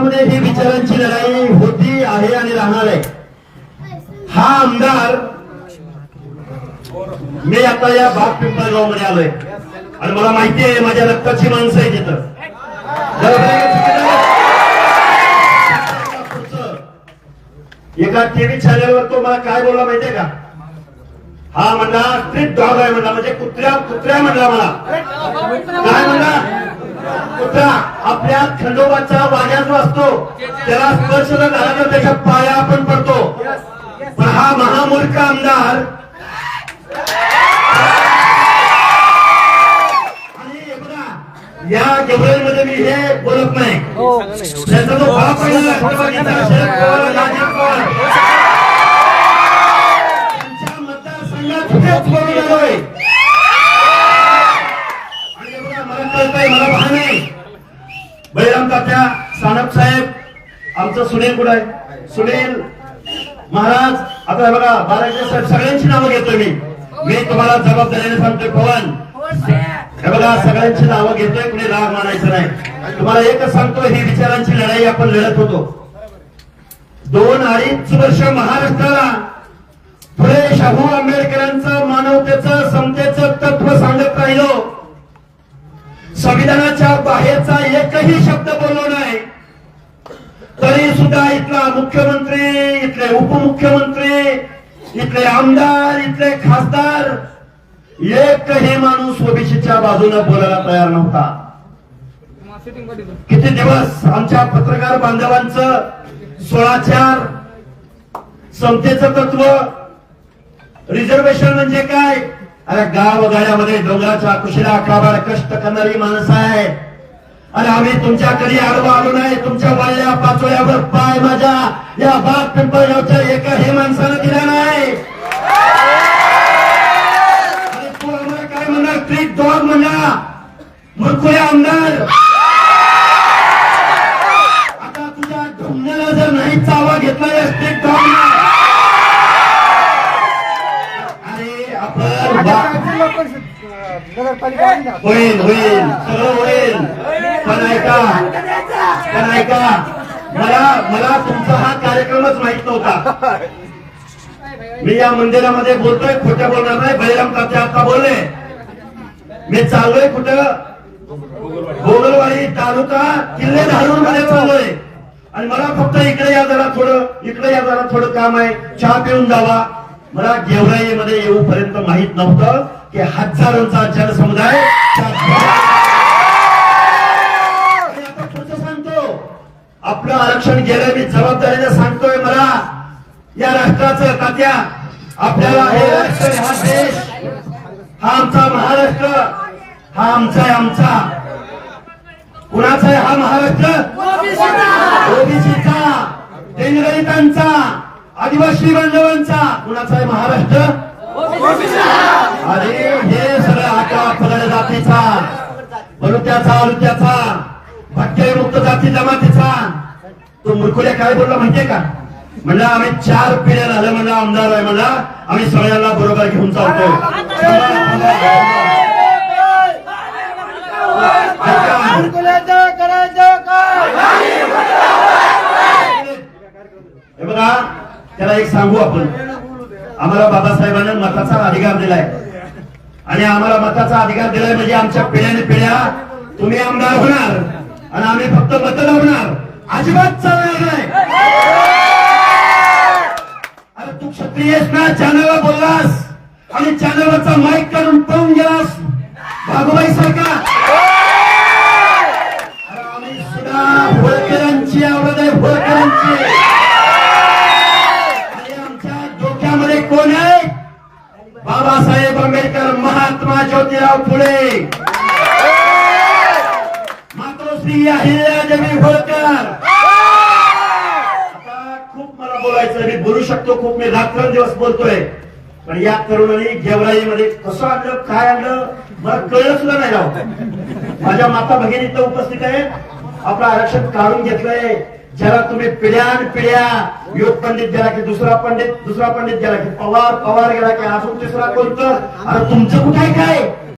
महाराष्ट्रामध्ये ही विचारांची लढाई होती आहे आणि राहणार आहे. हा आमदार मी आता या बाग पिंपळगावमध्ये आलोय. आणि मला माहिती आहे माझ्या रक्ताची माणसं आहे तिथं एका टीव्ही चॅनलवर तो मला काय बोलला माहितीये का? हा म्हणला स्ट्रीट डॉग आहे म्हणला म्हणजे कुत्र्या कुत्र्या म्हणला मला. काय म्हणला? कुत्रा. आपल्या खंडोबाचा वाग्या जो असतो त्याला स्पर्श जर झाला त्याच्या पाया आपण पडतो. पण हा महामूर्ख आमदार हे या गेवराईमध्ये मी हे बोलत नाही. त्याचा जो बाप आहे ना, राष्ट्रवादीचा शरद पवार अजित पवार. त्यांच्या मतदारसंघात बोलून आलोय. बळीराम तात्या सानप साहेब आमचं सुनील कुठं आहे? सुनील महाराज आता बघा बाराजी साहेब सगळ्यांची नावं घेतोय मी. मी तुम्हाला जबाबदारीने सांगतोय पवन. हे बघा सगळ्यांची नावं घेतोय कुणी राग मानायचं नाही. तुम्हाला एकच सांगतो ही विचारांची लढाई आपण लढत होतो. दोन अडीच वर्ष महाराष्ट्राला फुले शाहू आंबेडकरांचा मानव एकही शब्द बोललो नाही. तरी सुद्धा इथला मुख्यमंत्री इथले उपमुख्यमंत्री इथले आमदार इथले खासदार एकही माणूस ओबीसीच्या बाजूने बोलायला तयार नव्हता. किती दिवस आमच्या पत्रकार बांधवांचं सोळा चार समतेचं तत्व रिझर्वेशन म्हणजे काय? अरे गाव गाड्यामध्ये डोंगराच्या कुशीला काबार कष्ट करणारी माणसं आहे आणि आम्ही तुमच्याकडे आडवा आलो नाही. तुमच्या वाळल्या पाचोळ्यावर पाय माझ्या. या बाग पिंपळगावच्या एका हे माणसानं दिला नाही. आणि तू आम्हाला काय म्हणणार? डॉग मूर्खुले आमदार. आता तुझ्या जर नाही चावा घेतला या स्ट्रीट डॉग अरे आपण? होईल होईल. सगळं होईल पण ऐका पण ऐका मला मला तुमचा हा कार्यक्रमच माहीत नव्हता. मी या मंदिरामध्ये बोलतोय खोट्या बोलणार नाही. बळीराम तात्या आता बोलले. मी चाललोय कुठं? गोगलवाडी तालुका किल्ले धारूरमध्ये चाललोय. आणि मला फक्त इकडे या जरा थोडं इकडे या जरा थोडं काम आहे. चहा पिऊन जावा. मला गेवराईमध्ये येऊपर्यंत माहीत नव्हतं की हजारोंचा जनसमुदाय आरक्षण गेलं मी जबाबदारीने सांगतोय मला. या राष्ट्राचं तात्या आपल्याला हे राष्ट्र हा देश हा आमचा महाराष्ट्र हा आमचा आहे आमचा. कुणाचा आहे हा महाराष्ट्र? ओबीसीचा. दलितांचा आदिवासी बांधवांचा. कुणाचा आहे महाराष्ट्र? अरे हे सगळं आका पगड जातीचा. बलुत्याचा अलुत्याचा. भटके मुक्त जाती जमातीचा तो मुरकुल्या काय बोलला माहितीये का? म्हणलं आम्ही चार पिढ्या झालं म्हणलं आमदार आहे म्हणला आम्ही सगळ्यांना बरोबर घेऊन चालतो हे बघा त्याला एक सांगू आपण. आम्हाला बाबासाहेबांना मताचा अधिकार दिलाय. आणि आम्हाला मताचा अधिकार दिलाय म्हणजे आमच्या पिढ्याने पिढ्या तुम्ही आमदार होणार आणि आम्ही फक्त मत लावणार अजिबात चालणार नाही. अरे तू क्षत्रिय ना चॅनलला बोललास. आणि चॅनलचा माईक काढून पळून गेलास. भागोबाई सारखा. अरे आम्ही सुद्धा होळकरांची आवडत आहे होळकरांची. आमच्या डोक्यामध्ये कोण आहे? बाबासाहेब आंबेडकर महात्मा ज्योतिराव फुले. ती मातोश्री अहिल्यादेवी होळकर. आता खूप मला बोलायचं मी बोलू शकतो खूप मी रात्र दिवस बोलतोय. पण या तरुणांनी गेवराईमध्ये कसं आणलं काय आणलं मला कळलं सुद्धा नाही राव. माझ्या माता भगिनी तर उपस्थित आहे आपलं आरक्षण काढून घेतलंय. ज्याला तुम्ही पिढ्यान पिढ्या योग पंडित गेला की दुसरा पंडित दुसरा पंडित गेला की पवार पवार गेला की अजून तिसरा कोणतं? अरे तुमचं कुठे काय?